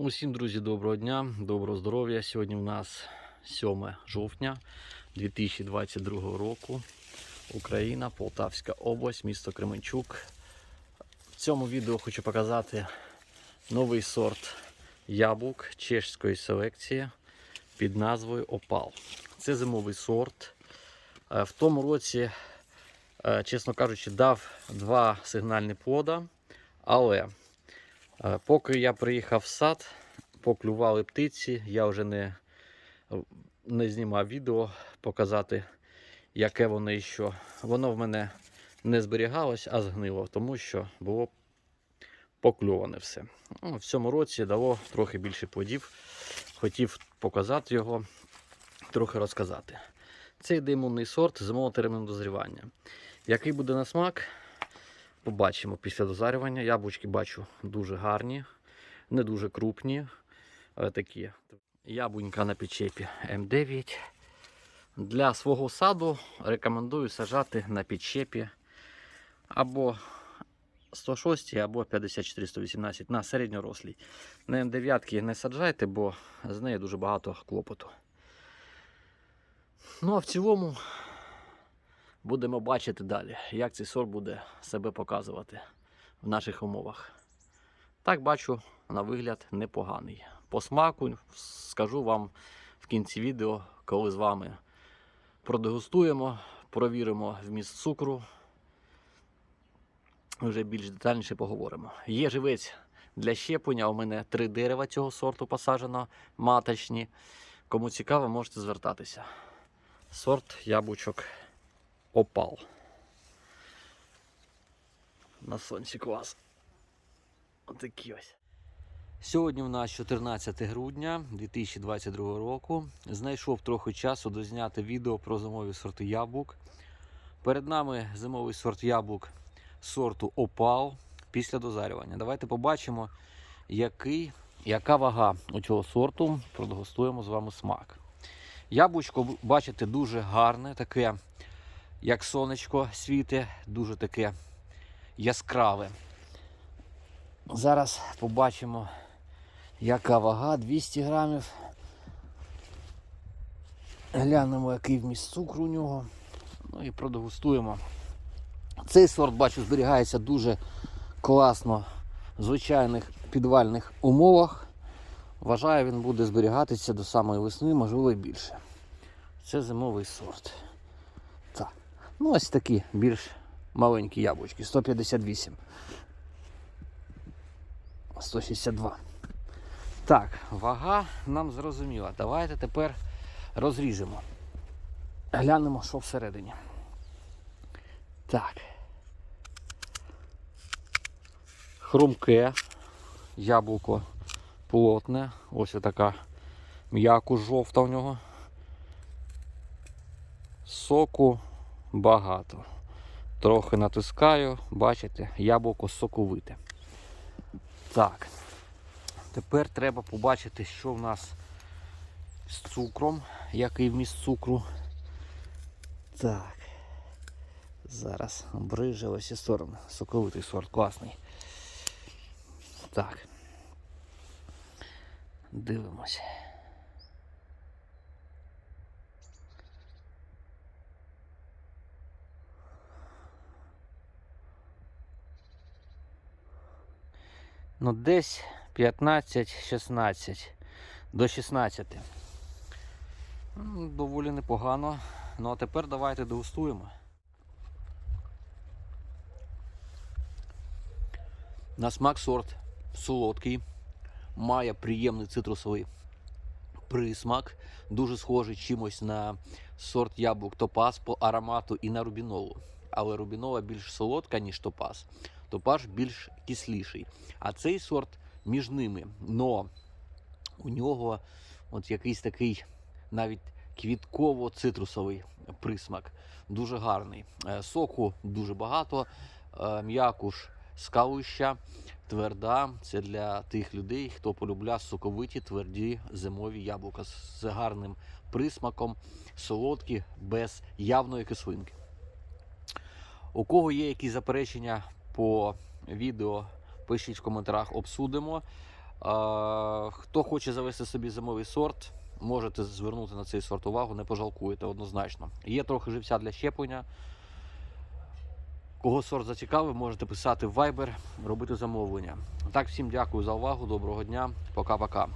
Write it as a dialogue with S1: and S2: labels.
S1: Усім, друзі, доброго дня, доброго здоров'я. Сьогодні у нас 7 жовтня 2022 року. Україна, Полтавська область, місто Кременчук. В цьому відео хочу показати новий сорт яблук чешської селекції під назвою Опал. Це зимовий сорт. Е, В тому році, е, чесно кажучи, дав два сигнальні плода, але Поки я приїхав в сад, поклювали птиці, я вже не, не знімав відео показати, яке воно і що. Воно в мене не зберігалось, а згнило, тому що було покльоване все. Ну, В цьому році дало трохи більше плодів. Хотів показати його, трохи розказати. Це йде імунний сорт зимового терміну дозрівання. Який буде на смак, Побачимо після дозарювання. Яблучки бачу дуже гарні, не дуже крупні. Але такі. Яблунька на підчепі М9. Для свого саду рекомендую сажати на підчепі або 106, або 54-118 на середньорослій. На М9 не саджайте, бо з неї дуже багато клопоту. Ну а в цілому Будемо бачити далі, як цей сорт буде себе показувати в наших умовах. Так бачу, на вигляд непоганий. По смаку скажу вам в кінці відео, коли з вами продегустуємо, провіримо вміст цукру. Вже більш детальніше поговоримо. Є живець для щеплення. У мене три дерева цього сорту посаджено, маточні. Кому цікаво, можете звертатися. Сорт яблучок опал. На сонці клас. Отакі ось. Сьогодні в нас 14 грудня 2022 року. Знайшов трохи часу дозняти відео про зимові сорти яблук. Перед нами зимовий сорт яблук сорту Опал після дозарювання. Давайте побачимо, який, яка вага у цього сорту. Продегустуємо з вами смак. Яблучко, бачите, дуже гарне, таке як сонечко світе, дуже таке яскраве. Зараз побачимо, яка вага 200 грамів. Глянемо, який вміст цукру у нього. Ну і продегустуємо. Цей сорт, бачу, зберігається дуже класно в звичайних підвальних умовах. Вважаю, він буде зберігатися до самої весни, можливо і більше. Це зимовий сорт. Ну, ось такі більш маленькі яблучки. 158. 162. Так, вага нам зрозуміла. Давайте тепер розріжемо. Глянемо, що всередині. Так. Хрумке яблуко плотне. Ось така м'яку жовта в нього. Соку багато. Трохи натискаю, бачите, яблуко соковите. Так. Тепер треба побачити, що в нас з цукром, який вміст цукру. Так. Зараз бриже ось і сторони. Соковитий сорт, класний. Так. Дивимось. Ну, десь 15-16 до 16. Доволі непогано. Ну а тепер давайте дегустуємо. На смак сорт солодкий, має приємний цитрусовий присмак, дуже схожий чимось на сорт яблук топаз по аромату і на рубінолу. Але рубінола більш солодка, ніж топаз. Топаж більш кисліший. А цей сорт між ними. Но у нього от якийсь такий навіть квітково-цитрусовий присмак. Дуже гарний. Е, Соку дуже багато, е, м'якуш скалуща, тверда. Це для тих людей, хто полюбляє соковиті, тверді зимові яблука з гарним присмаком, солодкі, без явної кислинки. У кого є якісь заперечення по відео, пишіть в коментарях, обсудимо. Хто хоче завести собі зимовий сорт, можете звернути на цей сорт увагу, не пожалкуєте однозначно. Є трохи живця для щеплення. Кого сорт зацікавив, можете писати в Viber, робити замовлення. Так, всім дякую за увагу, доброго дня, пока-пока.